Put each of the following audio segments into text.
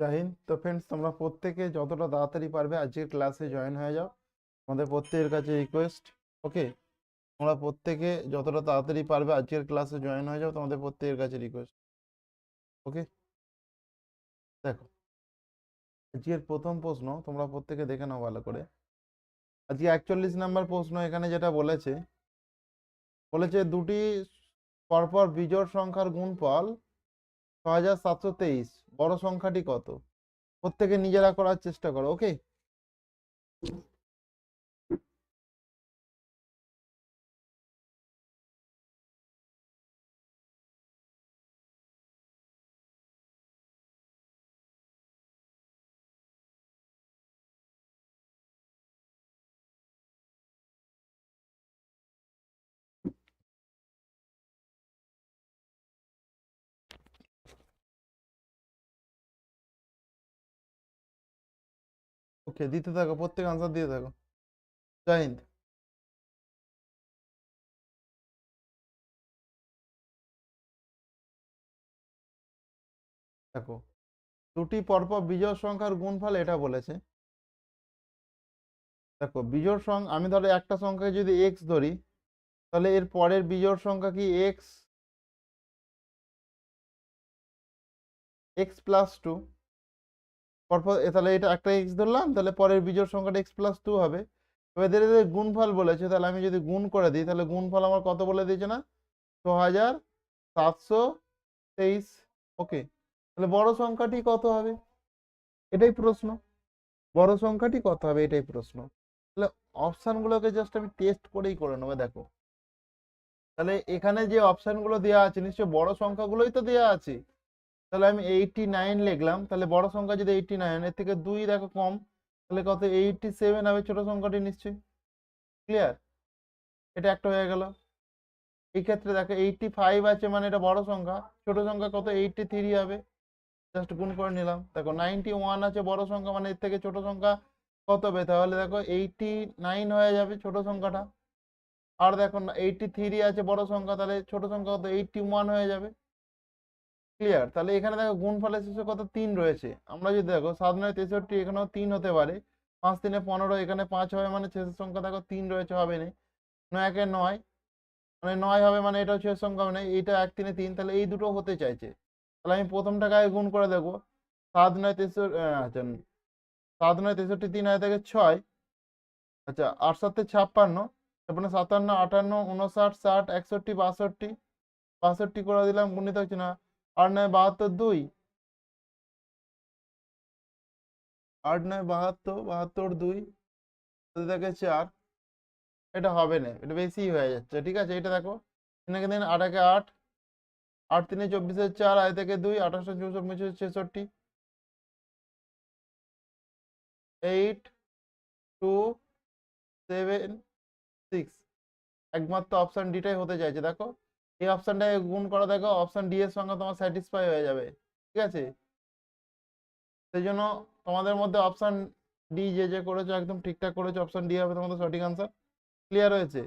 জয় হিন্দ তো ফ্রেন্ডস তোমরা প্রত্যেকে যতটা তাড়াতাড়ি পারবে আজকের ক্লাসে জয়েন হয়ে যাও। আমাদের প্রত্যেকের কাছে রিকোয়েস্ট ওকে তোমরা প্রত্যেকে যতটা তাড়াতাড়ি পারবে আজকের ক্লাসে জয়েন হয়ে যাও, তোমাদের প্রত্যেকের কাছে রিকোয়েস্ট ওকে দেখো, আজকের প্রথম প্রশ্ন তোমরা প্রত্যেকে দেখে নাও ভালো করে। আজকে একচল্লিশ নাম্বার প্রশ্ন এখানে যেটা বলেছে বলেছে দুটি পরপর বিজোড় সংখ্যার গুণফল ছ হাজার সাতশো তেইশ। বড় সংখ্যাটি কত? প্রত্যেকে নিজেরা করার চেষ্টা করো ওকে ওকে, দিতে থাকো, প্রত্যেক আনসার দিয়ে থাকো। জয় হিন্দ দেখো, দুটি পরপর বিজোড় সংখ্যার গুণফল এটা বলেছে। দেখো, বিজোড় সংখ্যা আমি ধরো একটা সংখ্যাকে যদি এক্স ধরি, তাহলে এর পরের বিজোড় সংখ্যা কি এক্স এক্স প্লাস টু পরপর তাহলে এটা একটা এক্স ধরলাম, তাহলে পরের বিজোড় সংখ্যাটা এক্স প্লাস টু হবে। এবার এদের এদের গুণফল বলেছে, তাহলে আমি যদি গুণ করে দিই, তাহলে গুণফল আমার কত বলে দিয়েছে না? ছ হাজার সাতশো তেইশ। ওকে তাহলে বড় সংখ্যাটি কত হবে? এটাই প্রশ্ন। বড় সংখ্যাটি কত হবে? এটাই প্রশ্ন। তাহলে অপশানগুলোকে জাস্ট আমি টেস্ট করেই করে নেব, দেখো। তাহলে এখানে যে অপশানগুলো দেওয়া আছে, নিশ্চয়ই বড় সংখ্যাগুলোই তো দেওয়া আছে। তাহলে আমি এইটটি নাইন লিখলাম, তাহলে বড় সংখ্যা যদি এইটটি নাইন এর থেকে দুই দেখো কম, তাহলে কত? এইটটি সেভেন হবে ছোট সংখ্যাটি নিশ্চয়ই। ক্লিয়ার এটা একটা হয়ে গেল। এই ক্ষেত্রে দেখো এইটটি ফাইভ আছে মানে এটা বড় সংখ্যা, ছোট সংখ্যা কত? এইটটি থ্রি হবে। জাস্ট গুণ করে নিলাম। দেখো নাইনটি ওয়ান আছে বড় সংখ্যা মানে এর থেকে ছোট সংখ্যা কত হবে? তাহলে দেখো এইটটি নাইন হয়ে যাবে ছোট সংখ্যাটা। আর দেখো এইটটি থ্রি আছে বড় সংখ্যা, তাহলে ছোট সংখ্যা কত? এইটটি ওয়ান হয়ে যাবে। ক্লিয়ার তাহলে এখানে দেখো গুণফলের শেষে কত? তিন রয়েছে। আমরা যদি দেখো, সাত নয় তেষট্টি, এখানেও তিন হতে পারে। পাঁচ তিনে পনেরো, এখানে পাঁচ হবে মানে শেষের সংখ্যা দেখো তিন রয়েছে, হবে না। নয় একে নয় মানে নয় হবে মানে এটাও শেষ সংখ্যা হবে না, এইটা এক তিনে তিন, তাহলে এই দুটো হতে চাইছে। তাহলে আমি প্রথমটাকে গুণ করে দেখব। সাত নয় তেষট্টি আচ্ছা সাত নয় তেষট্টি তিন হয় থেকে ছয়। আচ্ছা আট সাতে ছাপ্পান্ন, তারপরে সাতান্ন, আটান্ন, উনষাট, ষাট, একষট্টি, বাষট্টি বাষট্টি করে দিলাম, গুণিত হচ্ছে না। আট নয় বাহাত্তর দুই। আট নয় বাহাত্তর বাহাত্তর দুই। দেখে চার এটা হবে না, এটা বেশি হয়ে যাচ্ছে, ঠিক আছে? এটা দেখো তিনকে দিন আট একে আট আট তিনে চব্বিশের চার, আয় থেকে দুই আঠাশশো চৌষট্টি ছেষট্টি। Eight, two, seven, six. একমাত্র অপশান ডিটাই হতে চাইছে, দেখো। এই অপশানটাকে গুণ করা, দেখো অপশান ডি এর সঙ্গে তোমার স্যাটিসফাই হয়ে যাবে, ঠিক আছে? সেই জন্য তোমাদের মধ্যে অপশান ডি যে যে করেছ, একদম ঠিকঠাক করেছ অপশান ডি হবে তোমাদের সঠিক আনসার ক্লিয়ার হয়েছে।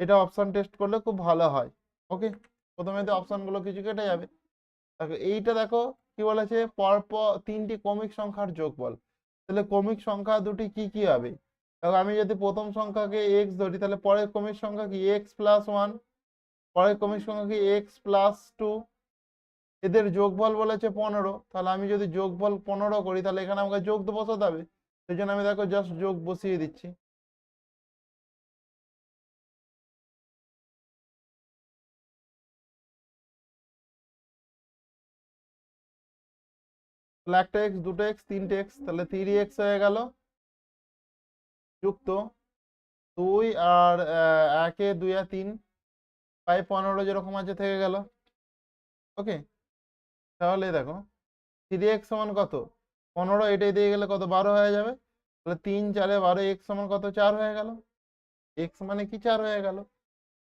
এটা অপশান টেস্ট করলে খুব ভালো হয় ওকে প্রথমে তো অপশানগুলো কিছু কেটে যাবে। দেখো, এইটা দেখো কি বলেছে? পরপর তিনটি কমিক সংখ্যার যোগফল। তাহলে কমিক সংখ্যা দুটি কি কি হবে? দেখো, আমি যদি প্রথম সংখ্যাকে এক্স ধরি, তাহলে পরের কমিক সংখ্যা কি? এক্স প্লাস ওয়ান পরের কমিক সংখ্যা কি এক্স প্লাস টু এদের যোগফল বলেছে পনেরো, তাহলে আমি যদি যোগফল পনেরো করি, তাহলে এখানে আমাকে যোগ তো বসাতে হবে, সেই জন্য আমি দেখো জাস্ট যোগ বসিয়ে দিচ্ছি। একটা এক্স দুটো এক্স তিনটে এক্স তাহলে থ্রি এক্স হয়ে গেল। যুক্ত দুই আর একে দুই আর তিন প্রায় পনেরো যেরকম আছে থেকে গেল। ওকে? তাহলে দেখো থ্রি এক্স সমান কত? পনেরো এটাই দিয়ে গেলে কত? বারো হয়ে যাবে। তাহলে তিন চারে বারো এক্স সমান কত? চার হয়ে গেল। এক্স মানে কি? চার হয়ে গেল।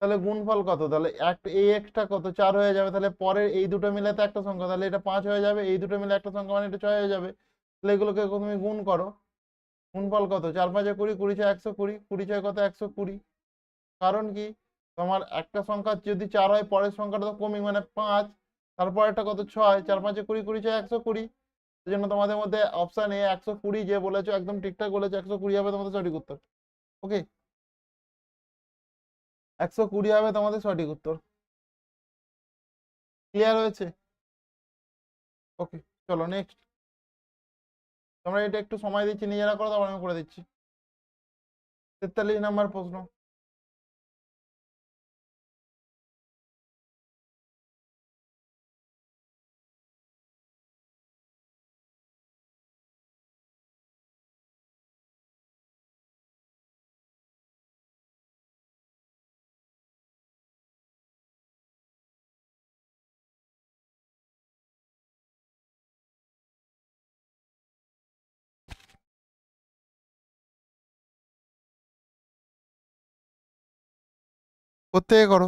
তাহলে গুণফল কত? তাহলে এক, এই এক্সটা কত? চার হয়ে যাবে। তাহলে পরের এই দুটো মিলে তো একটা সংখ্যা। তাহলে এটা পাঁচ হয়ে যাবে। এই দুটো মিলে একটা সংখ্যা মানে এটা ছয় হয়ে যাবে। তাহলে এগুলোকে তুমি গুণ করো। গুণফল কত? চার পাঁচে কুড়ি কুড়ি ছয় একশো কুড়ি কুড়ি ছয় কত? একশো কুড়ি। কারণ কি? তোমার একটা সংখ্যা যদি চার হয়, পরের সংখ্যাটা তো কমই মানে পাঁচ, তারপর একটা কত ছয়, চার, পাঁচে কুড়ি কুড়ি, ছয়, একশো কুড়ি। সেই জন্য তোমাদের মধ্যে অপশান এ একশো কুড়ি যে বলেছ, একদম ঠিকঠাক বলেছ, একশো কুড়ি হবে তোমাদের সঠিক উত্তর। ওকে একশো কুড়ি হবে তোমাদের সঠিক উত্তর। ক্লিয়ার হয়েছে? ওকে চলো নেক্সট তোমরা এটা একটু সময় দিচ্ছি, নিজেরা করো তারপর আমি করে দিচ্ছি। তেতাল্লিশ নাম্বার প্রশ্ন। কোথেকে করো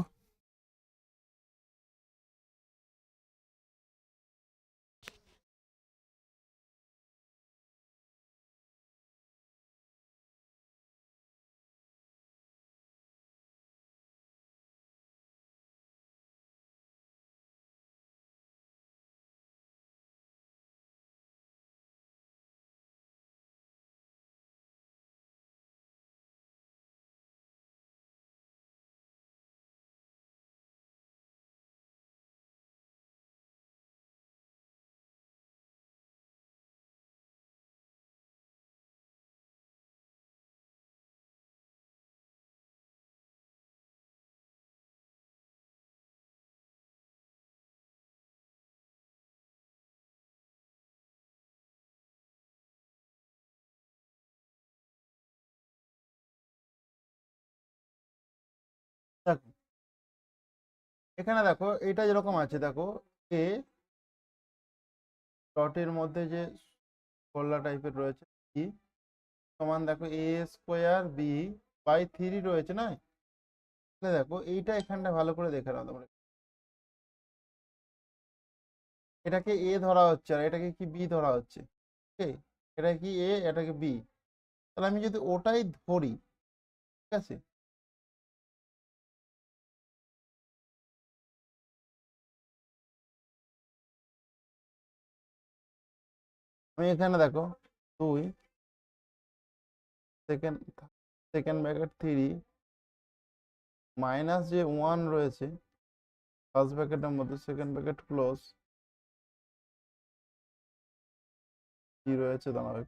এখানে দেখো এটা যেরকম আছে, দেখো, এ ডটের মধ্যে যে গোল্লা টাইপের রয়েছে বি সমান দেখো A square B by three রয়েছে না? দেখো, এইটা এখানটা ভালো করে দেখে নাও তোমরা। এটাকে এ ধরা হচ্ছে আর এটাকে কি বি ধরা হচ্ছে এটা কি এ এটাকে বি তাহলে আমি যদি ওটাই ধরি, ঠিক আছে? আমি এখানে দেখো, দুই second second bracket three minus যে ওয়ান রয়েছে ফার্স্ট ব্র্যাকেটের মধ্যে সেকেন্ড ব্র্যাকেট ক্লোজ কি রয়েছে দাঁড়াবে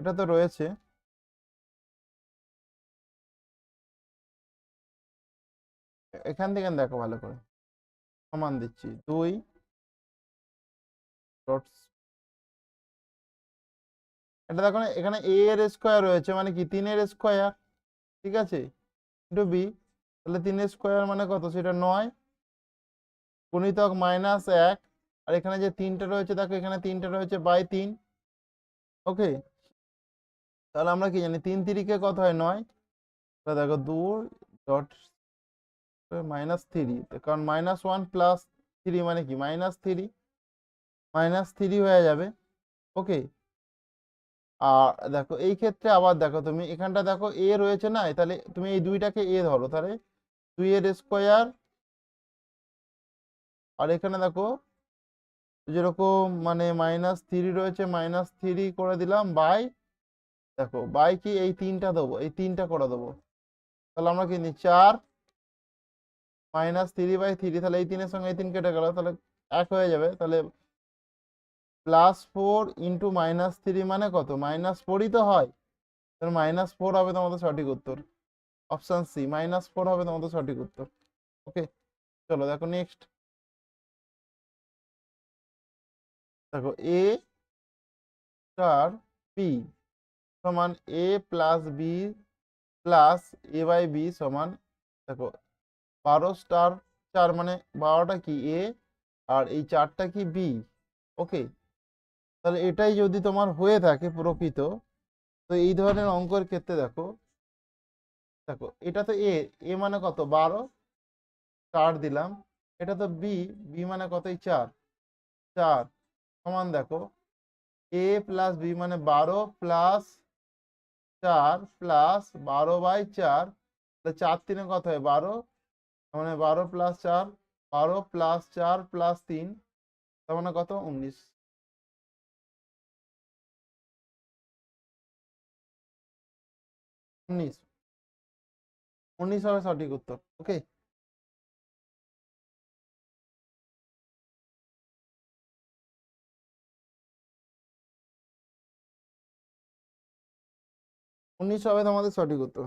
এটা তো রয়েছে। এখান থেকে দেখো ভালো করে। সমান দিচ্ছি দুই এটা দেখো না, এখানে এ এর স্কোয়ার রয়েছে মানে কি? তিনের স্কোয়ার ঠিক আছে? ইন্টু বি তাহলে তিনের স্কোয়ার মানে কত? সেটা নয়। গুণিতক মাইনাস এক। আর এখানে যে তিনটা রয়েছে দেখো এখানে তিনটা রয়েছে বাই তিন। ওকে তাহলে আমরা কি জানি? তিন তিরিকে কত হয়? নয়। দেখো দুই ডট মাইনাস থ্রি কারণ মাইনাস ওয়ান প্লাস থ্রি মানে কি? মাইনাস থ্রি মাইনাস থ্রি হয়ে যাবে। ওকে আর দেখো, এই ক্ষেত্রে আবার দেখো তুমি, এখানটা দেখো এ রয়েছে না? তাহলে তুমি এই দুইটাকে এ ধরো, তাহলে দুই এর স্কোয়ার আর এখানে দেখো, যেরকম মানে মাইনাস থ্রি রয়েছে মাইনাস থ্রি করে দিলাম বাই দেখো বাই কি? এই তিনটা দেবো, এই তিনটা করে দেবো। তাহলে আমরা কি নিই চার মাইনাস থ্রি বাই থ্রি তাহলে এই তিনের সঙ্গে এই তিন কেটে গেল, তাহলে এক হয়ে যাবে, তাহলে plus four into minus three মানে কত? মাইনাস ফোরই তো হয়, তাহলে মাইনাস ফোর হবে তোমাদের সঠিক উত্তর অপশান সি মাইনাস ফোর হবে তোমাদের সঠিক উত্তর ওকে চলো দেখো নেক্সট দেখো এ স্টার পি সমান A plus B plus A by B সমান, দেখো বারো স্টার চার মানে বারোটা কি এ আর এই চারটা কি বি ওকে তাহলে এটাই যদি তোমার হয়ে থাকে প্রকৃত, তো এই ধরনের অঙ্কের ক্ষেত্রে দেখো দেখো, এটা তো এ এ মানে কত? বারো চার দিলাম, এটা তো বি বি মানে কত এই চার চার, সমান দেখো এ প্লাস বি মানে বারো প্লাস চার প্লাস বারো বাই চার চার তিনে কত হয়? বারো মানে বারো প্লাস চার, বারো প্লাস চার প্লাস তিন, তার মানে কত? উনিশ। উনিশ। উনিশ হবে সঠিক উত্তর ওকে উনিশ হবে তোমাদের সঠিক উত্তর।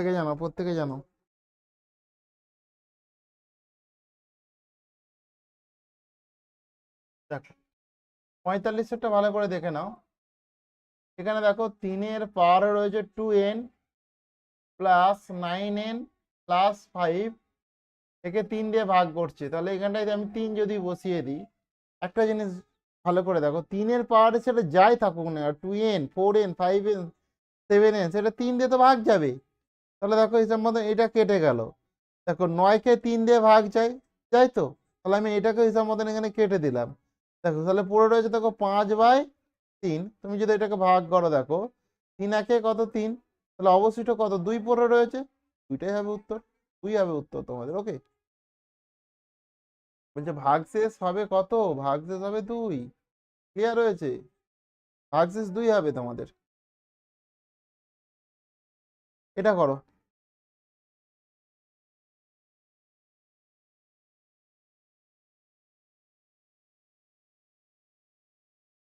প্রত্যেকে জানো প্রত্যেকে জানো। দেখো পঁয়তাল্লিশেরটা ভালো করে দেখে নাও। এখানে দেখো, তিনের পাওয়ার রয়েছে two N plus nine N plus five একে তিন দিয়ে ভাগ করছে। তাহলে এখানটায় আমি তিন যদি বসিয়ে দিই, একটা জিনিস ভালো করে দেখো, তিনের পাওয়ারে সেটা যাই থাকুক না two N four N five N seven N সেটা তিন দিয়ে তো ভাগ যাবে। তাহলে দেখো হিসাব মতো এটা কেটে গেল। দেখো নয়কে তিন দিয়ে ভাগ যায় যাই তো? তাহলে আমি এটাকে হিসাব মতন এখানে কেটে দিলাম। দেখো তাহলে পুরো রয়েছে দেখো পাঁচ বাই তিন। তুমি যদি এটাকে ভাগ করো দেখো, তিন একে কত তিন? তাহলে অবশিষ্ট কত? দুই পরে রয়েছে। দুইটাই হবে উত্তর। দুই হবে উত্তর তোমাদের ওকে বলছে ভাগশেষ হবে কত? ভাগশেষ হবে দুই। ক্লিয়ার রয়েছে? ভাগশেষ দুই হবে তোমাদের। এটা করো।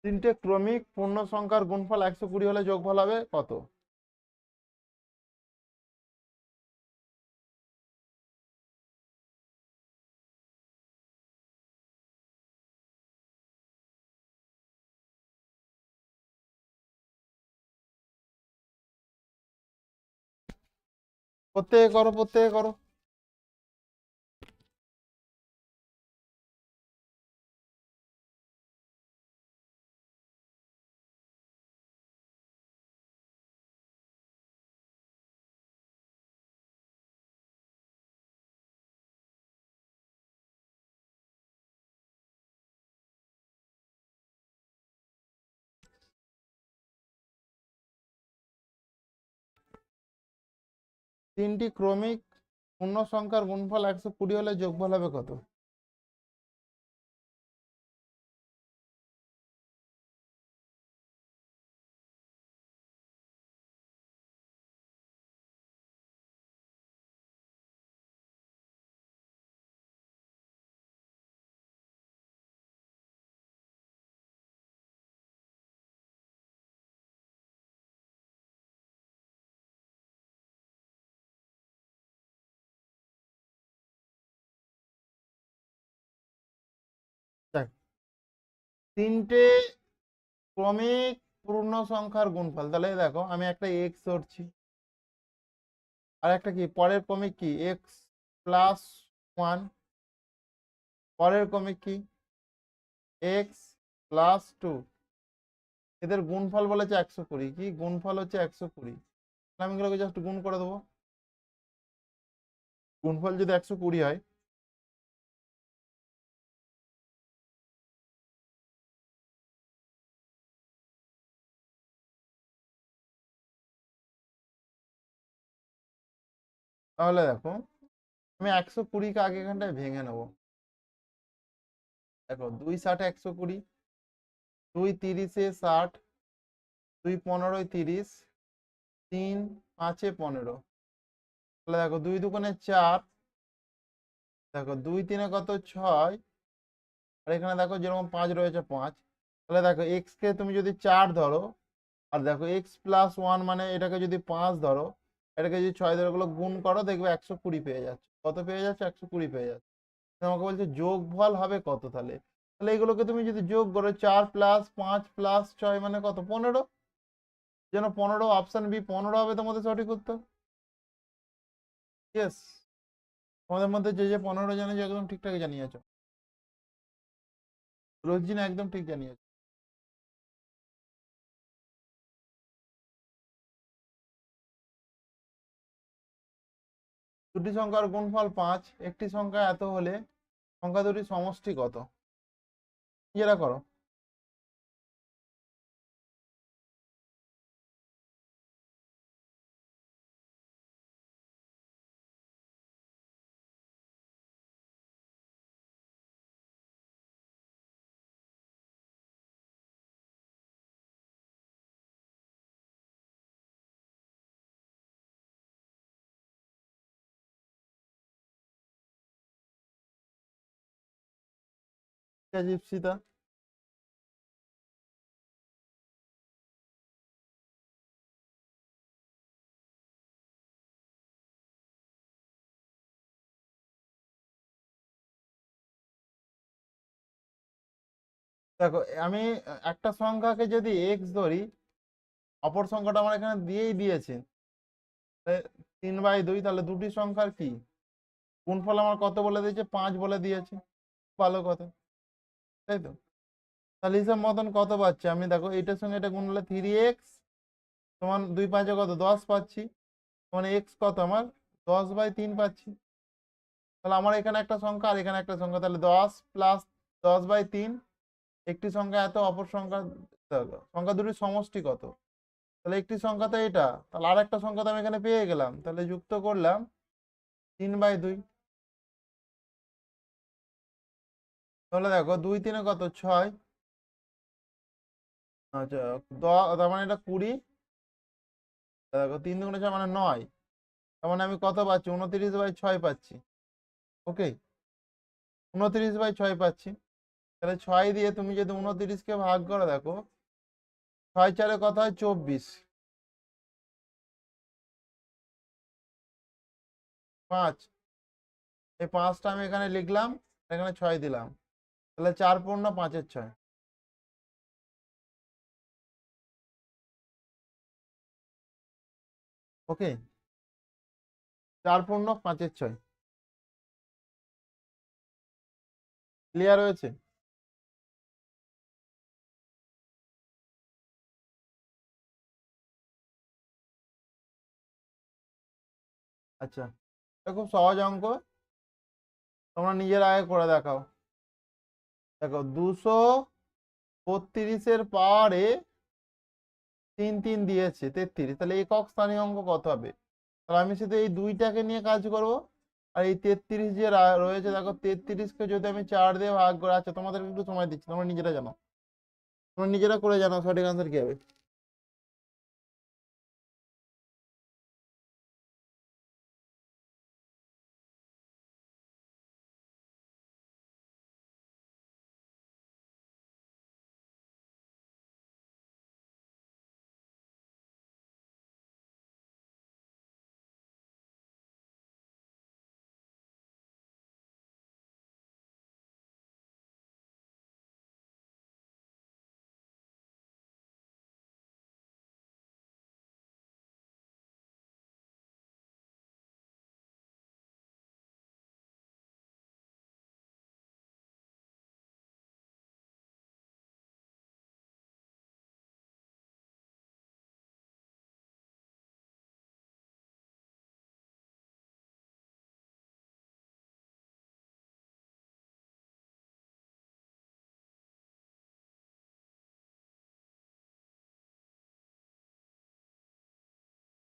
তিনটে ক্রমিক পূর্ণ সংখ্যার গুণফল একশো কুড়ি হলে যোগ যোগফল হবে কত? প্রত্যেকে করো প্রত্যেকে করো। তিনটি ক্রমিক পূর্ণ সংখ্যার গুণফল একশো কুড়ি হলে যোগফল হবে কত? তিনটে ক্রমিক পূর্ণ সংখ্যার গুণফল। তাহলে দেখো, আমি একটা এক্স ধরছি। আর একটা কি? পরের ক্রমিক কি? এক্স প্লাস ওয়ান পরের ক্রমিক কি? এক্স প্লাস টু এদের গুণফল বলেছে একশো কুড়ি। কি? গুণফল হচ্ছে একশো কুড়ি। আমি এগুলোকে জাস্ট গুণ করে দেবো। গুণফল যদি একশো কুড়ি হয় তাহলে দেখো, আমি একশো কুড়িকে আগে এখানটায় ভেঙে নেব। দেখো, দুই ষাটে একশো কুড়ি, দুই তিরিশে ষাট, দুই পনেরোয় তিরিশ, তিন পাঁচে পনেরো। তাহলে দেখো, দুই দুগুণে চার, দেখো, দুই তিনে কত? ছয়। আর এখানে দেখো, যেরকম পাঁচ রয়েছে, পাঁচ। তাহলে দেখো, এক্স কে তুমি যদি চার ধরো, আর দেখো, এক্স প্লাস ওয়ান মানে এটাকে যদি পাঁচ ধরো এটাকে যদি ছয় ধরে গুলো গুণ করো, দেখবে একশো কুড়ি পেয়ে যাচ্ছে। কত পেয়ে যাচ্ছে? একশো কুড়ি পেয়ে যাচ্ছে। আমাকে বলছে যোগ যোগফল হবে কত তাহলে? তাহলে এগুলোকে তুমি যদি যোগ করো, চার প্লাস পাঁচ প্লাস ছয় মানে কত? পনেরো। যেন পনেরো অপশান বি পনেরো হবে তোমাদের সঠিক উত্তর। ইয়েস তোমাদের মধ্যে যে যে পনেরো জানিয়েছে একদম ঠিকঠাক জানিয়েছো। রোজিনা একদম ঠিক জানিয়েছো। দুটি সংখ্যার গুণফল পাঁচ একটি সংখ্যা এত হলে সংখ্যা দুটির সমষ্টি কত? ইয়েরা করো। দেখো আমি একটা সংখ্যাকে যদি এক্স ধরি, অপর সংখ্যাটা আমার এখানে দিয়েই দিয়েছে। তিন বাই দুই, তাহলে দুটি সংখ্যার কি? গুণফল আমার কত বলে দিয়েছে? পাঁচ বলে দিয়েছে। ভালো কথা। তাই তো? তাহলে হিসাব মতন কত পাচ্ছি? আমি দেখো এটার সঙ্গে এটা গুণ হলে থ্রি এক্স সমান দুই পাঁচে কত? দশ পাচ্ছি। মানে এক্স কত আমার? দশ বাই তিন পাচ্ছি। তাহলে আমার এখানে একটা সংখ্যা আর এখানে একটা সংখ্যা। তাহলে দশ প্লাস দশ বাই তিন, একটি সংখ্যা এত, অপর সংখ্যা সংখ্যা দুটির সমষ্টি কত? তাহলে একটি সংখ্যা তো এটা। তাহলে আর একটা সংখ্যা তো আমি এখানে পেয়ে গেলাম। তাহলে যুক্ত করলাম তিন বাই দুই। তাহলে দেখো দুই তিনে কত? ছয়। আচ্ছা তার মানে এটা কুড়ি। দেখো তিন দুগুণে ছয় মানে নয়। তার মানে আমি কত পাচ্ছি? উনত্রিশ বাই ছয় পাচ্ছি। ওকে উনত্রিশ বাই ছয় পাচ্ছি। তাহলে ছয় দিয়ে তুমি যদি উনত্রিশকে ভাগ করে দেখো, ছয় চারে কত হয়? চব্বিশ। পাঁচ। এই পাঁচটা আমি এখানে লিখলাম, এখানে ছয় দিলাম। তাহলে চার পূর্ণ পাঁচের ছয়। ওকে। চার পূর্ণ পাঁচের ছয়। ক্লিয়ার হয়েছে? আচ্ছা। খুব সহজ অঙ্ক। তোমরা নিজের আগে করে দেখাও। দেখো দুশো বত্রিশের পাওয়ারে তিন তিন দিয়েছে, তেত্রিশ। তাহলে একক স্থানীয় অঙ্ক কত হবে? তাহলে আমি শুধু এই দুইটাকে নিয়ে কাজ করব। আর এই তেত্রিশ যে রয়েছে, দেখো তেত্রিশকে যদি আমি চার দিয়ে ভাগ করে আচ্ছা তোমাদেরকে একটু সময় দিচ্ছি, তোমরা নিজেরা জানো। তোমরা নিজেরা করে জানো সঠিক আনসার কি হবে?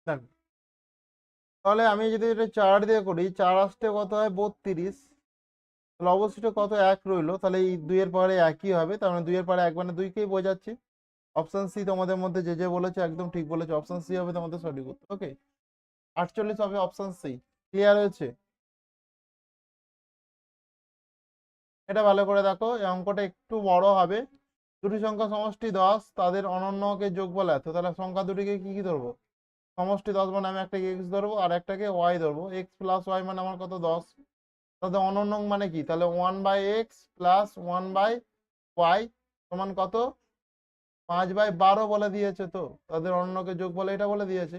দেখো, তাহলে আমি যদি এটা চার দিয়ে করি, চার আসতে কত হয়? বত্রিশ। তাহলে অবশিষ্ট কত? এক রইল। তাহলে এই দুইয়ের পরে একই হবে। তার মানে দুইয়ের পরে এক মানে দুইকেই বোঝাচ্ছি। অপশন সি তোমাদের মধ্যে যে যে বলেছে, একদম ঠিক বলেছে। অপশান সি হবে তোমাদের সঠিক উত্তর। ওকে আটচল্লিশ হবে অপশন সি ক্লিয়ার হয়েছে? এটা ভালো করে দেখো, এই অঙ্কটা একটু বড় হবে। দুটি সংখ্যা সমষ্টি দশ, তাদের অনন্যকে যোগ বলে এত। তাহলে সংখ্যা দুটিকে কি কি ধরবো? সমষ্টি দশ মানে আমি একটাকে এক্স ধরবো আর একটাকে ওয়াই ধরবো। এক্স প্লাস ওয়াই মানে আমার কত? দশ। তাহলে অনন্য মানে কি? তাহলে one by x plus one by y সমান কত? পাঁচ বাই বারো বলে দিয়েছে তো। তাদের অন্যকে যোগ বলে এটা বলে দিয়েছে।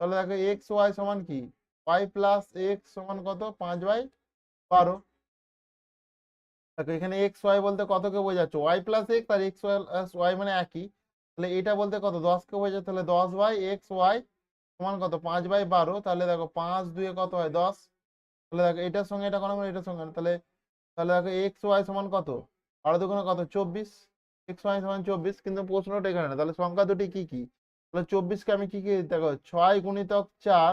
তাহলে দেখো এক্স ওয়াই সমান কি? ওয়াই প্লাস এক্স সমান কত? পাঁচ বাই বারো। দেখো এখানে এক্স ওয়াই বলতে কতকে বোঝাচ্ছে? ওয়াই প্লাস এক্স আর এক্স ওয়াই মানে একই। তাহলে এটা বলতে কত? দশকে বোঝাচ্ছে তাহলে দশ বাই এক্স ওয়াই সমান কত? পাঁচ বাই বারো। তাহলে দেখো পাঁচ দুয়ে কত হয়? দশ। তাহলে দেখো এটার সঙ্গে এটা কোনো এটার সঙ্গে তাহলে তাহলে দেখো এক্স ওয়াই সমান কত? বারো দুগুণে কত? চব্বিশ। এক্স ওয়াই সমান চব্বিশ। কিন্তু প্রশ্নটা এখানে না। তাহলে সংখ্যা দুটি কি কি? তাহলে চব্বিশকে আমি কি কি দেখো, ছয় গুণিতক চার।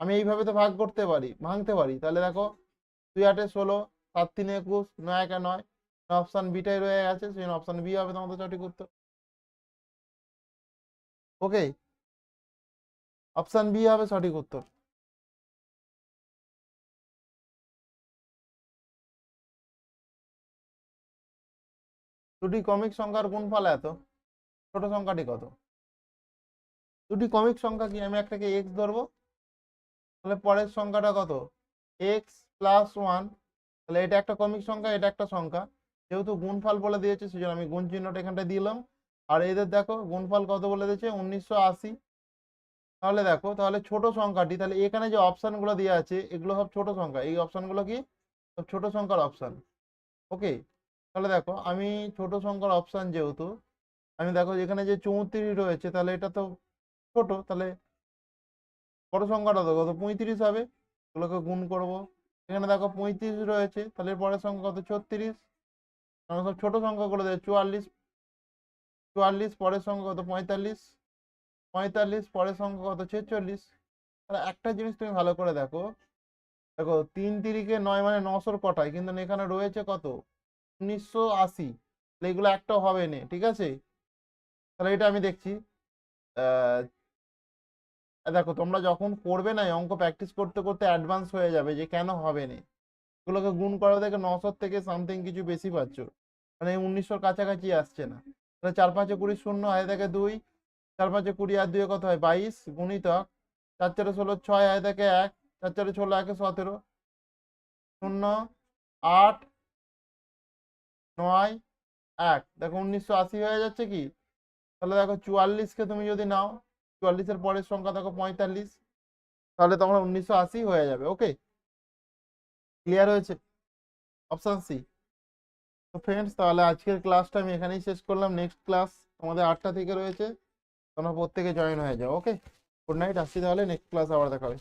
আমি এইভাবে তো ভাগ করতে পারি, ভাঙতে পারি। তাহলে দেখো দুই আটে ষোলো, সাত তিনে একুশ, নয় একে নয়। অপশান বিটাই রয়ে গেছে। সেই অপশান বি হবে তোমাদের সঠিক উত্তর। ওকে অপশান বি হবে সঠিক উত্তর। দুটি কমিক সংখ্যার গুণফল এত? ছোট সংখ্যাটি কত? দুটি কমিক সংখ্যা কি? আমি একটাকে এক্স ধরবো। তাহলে পরের সংখ্যাটা কত? এক্স প্লাস ওয়ান তাহলে এটা একটা কমিক সংখ্যা, এটা একটা সংখ্যা। যেহেতু গুণফল বলে দিয়েছে, সেজন্য আমি গুণ চিহ্নটা এখানটা দিলাম। আর এদের দেখো গুণফল কত বলে দিয়েছে? উনিশশো আশি। তাহলে দেখো, তাহলে ছোট সংখ্যাটি, তাহলে এখানে যে অপশানগুলো দেওয়া আছে, এগুলো সব ছোট সংখ্যা। এই অপশানগুলো কি? সব ছোট সংখ্যার অপশান ওকে তাহলে দেখো, আমি ছোট সংখ্যার অপশান যেহেতু, আমি দেখো এখানে যে চৌত্রিশ রয়েছে, তাহলে এটা তো ছোট, তাহলে বড় সংখ্যাটা তো কত? পঁয়ত্রিশ হবে। এগুলোকে গুণ করব। এখানে দেখো পঁয়ত্রিশ রয়েছে, তাহলে পরের সংখ্যা কত? ছত্রিশ। সব ছোট সংখ্যাগুলো দেয়, চুয়াল্লিশ চুয়াল্লিশ, পরের সংখ্যা কত? পঁয়তাল্লিশ। পঁয়তাল্লিশ, পরের সংখ্যা কত? ছেচল্লিশ। তাহলে একটা জিনিস তুমি ভালো করে দেখো। দেখো, তিন তিরিকে নয় মানে নশোর কটায়? কিন্তু এখানে রয়েছে কত? উনিশশো আশি। তাহলে এগুলো একটাও হবে না, ঠিক আছে? তাহলে এটা আমি দেখছি। দেখো, তোমরা যখন করবে না অঙ্ক প্র্যাকটিস করতে করতে অ্যাডভান্স হয়ে যাবে যে কেন হবে না? এগুলোকে গুণ করা থেকে নশোর থেকে সামথিং কিছু বেশি পাচ্ছ। মানে উনিশশোর কাছাকাছি আসছে না। তাহলে চার পাঁচে কুড়ি শূন্য আয় থেকে দুই, চার পাঁচে কুড়ি আর দুয়ে কত হয়? বাইশ গুণিতক চার চারে ষোলো ছয় আয় থেকে এক, চার চারে ষোলো একে সতেরো, শূন্য আট নয় এক। দেখো উনিশশো আশি হয়ে যাচ্ছে কি? তাহলে দেখো চুয়াল্লিশকে তুমি যদি নাও, চুয়াল্লিশের পরের সংখ্যা দেখো পঁয়তাল্লিশ, তাহলে তখন উনিশশো আশি হয়ে যাবে ওকে ক্লিয়ার হয়েছে? অপশান সি ফ্রেন্ডস তাহলে আজকের ক্লাসটা আমি এখানেই শেষ করলাম। নেক্সট ক্লাস আমাদের আটটা থেকে রয়েছে। তোমরা প্রত্যেকে জয়েন হয়ে যাও ওকে গুড নাইট আসছি তাহলে। নেক্সট ক্লাস আবার দেখা হবে।